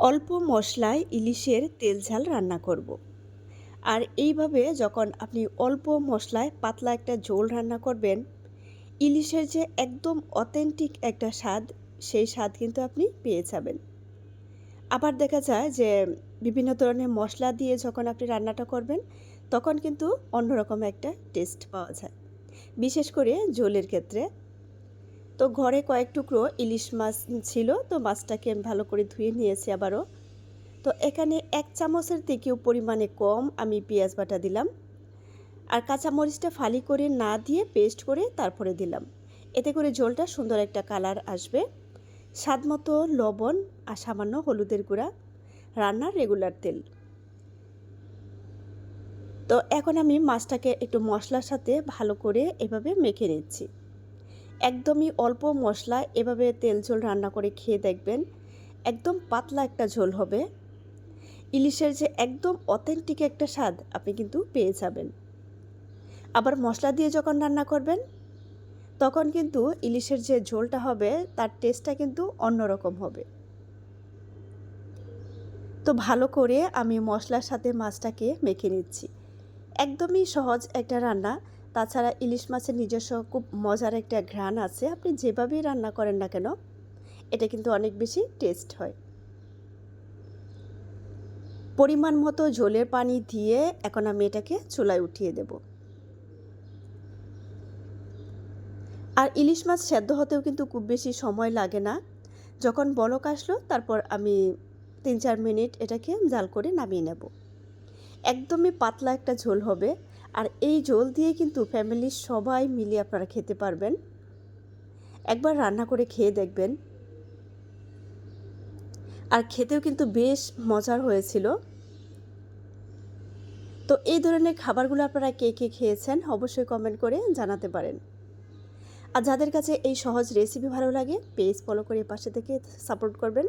অল্প মশলায় ইলিশের তেল ঝাল রান্না করব। আর এইভাবে যখন আপনি অল্প মশলায় পাতলা একটা ঝোল রান্না করবেন, ইলিশের যে একদম অথেন্টিক একটা স্বাদ, সেই স্বাদ কিন্তু আপনি পেয়ে যাবেন আবার দেখা যায় যে বিভিন্ন ধরনের মশলা দিয়ে যখন আপনি রান্নাটা করবেন, তখন কিন্তু অন্যরকম একটা টেস্ট পাওয়া যায় বিশেষ করে ঝোলের ক্ষেত্রে তো ঘরে কয়েক টুকরো ইলিশ মাছ ছিল, তো মাছটাকে আমি ভালো করে ধুয়ে নিয়েছি আবারও। তো এখানে এক চামচের থেকেও পরিমাণে কম আমি পেঁয়াজ বাটা দিলাম। আর কাঁচামরিচটা ফালি করে না দিয়ে পেস্ট করে তারপরে দিলাম। এতে করে ঝোলটা সুন্দর একটা কালার আসবে। স্বাদ মতো লবণ আর সামান্য হলুদের গুঁড়া। রান্নার রেগুলার তেল। তো এখন আমি মাছটাকে একটু মশলার সাথে ভালো করে এভাবে মেখে নিচ্ছি। একদমই অল্প মশলা, এভাবে তেল ঝোল রান্না করে খেয়ে দেখবেন, একদম পাতলা একটা ঝোল হবে। ইলিশের যে একদম অথেন্টিক একটা স্বাদ আপনি কিন্তু পেয়ে যাবেন। আবার মশলা দিয়ে যখন রান্না করবেন, তখন কিন্তু ইলিশের যে ঝোলটা হবে, তার টেস্টটা কিন্তু অন্যরকম হবে। তো ভালো করে আমি মশলার সাথে মাছটাকে মেখে নিচ্ছি। একদমই সহজ একটা রান্না। তাছাড়া ইলিশ মাছের নিজস্ব খুব মজার একটা ঘ্রাণ আছে। আপনি যেভাবেই রান্না করেন না কেন, এটা কিন্তু অনেক বেশি টেস্ট হয়। পরিমাণ মতো ঝোলের পানি দিয়ে এখন আমি এটাকে চুলায় উঠিয়ে দেব। আর ইলিশ মাছ সেদ্ধ হতেও কিন্তু খুব বেশি সময় লাগে না। যখন বলক আসলো, তারপর আমি তিন চার মিনিট এটাকে জাল করে নামিয়ে নেব। একদমই পাতলা একটা ঝোল হবে। আর এই ঝোল দিয়ে কিন্তু ফ্যামিলির সবাই মিলে আপনারা খেতে পারবেন। একবার রান্না করে খেয়ে দেখবেন। আর খেতেও কিন্তু বেশ মজার হয়েছিল। তো এই ধরনের খাবারগুলো আপনারা কে কে খেয়েছেন অবশ্যই কমেন্ট করে জানাতে পারেন। আর যাদের কাছে এই সহজ রেসিপি ভালো লাগে পেজ ফলো করে পাশে থেকে সাপোর্ট করবেন।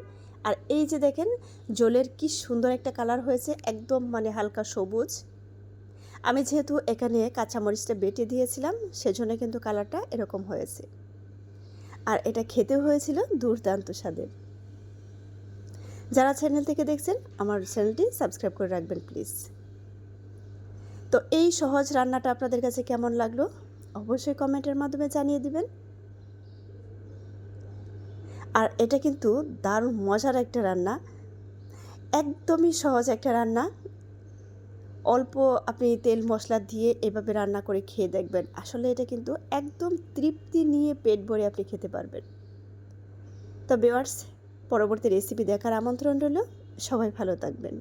আর এই যে দেখেন, জলের কি সুন্দর একটা কালার হয়েছে, একদম মানে হালকা সবুজ। আমি যেহেতু এখানে কাঁচামরিচটা বেটে দিয়েছিলাম, সেজন্য কিন্তু কালারটা এরকম হয়েছে। আর এটা খেতেও হয়েছিল দুর্দান্ত স্বাদের। যারা চ্যানেল থেকে দেখছেন, আমার চ্যানেলটি সাবস্ক্রাইব করে রাখবেন প্লিজ তো এই সহজ রান্নাটা আপনাদের কাছে কেমন লাগল? অবশ্যই কমেন্টের মাধ্যমে জানিয়ে দিবেন। আর এটা কিন্তু দারুণ মজার একটা রান্না। একদমই সহজ একটা রান্না। অল্প আপনি তেল মশলা দিয়ে এভাবে রান্না করে খেয়ে দেখবেন। আসলে এটা কিন্তু একদম তৃপ্তি নিয়ে পেট ভরে আপনি খেতে পারবেন। তো বেওয়ার্স পরবর্তী রেসিপি দেখার আমন্ত্রণ রইল। সবাই ভালো থাকবেন।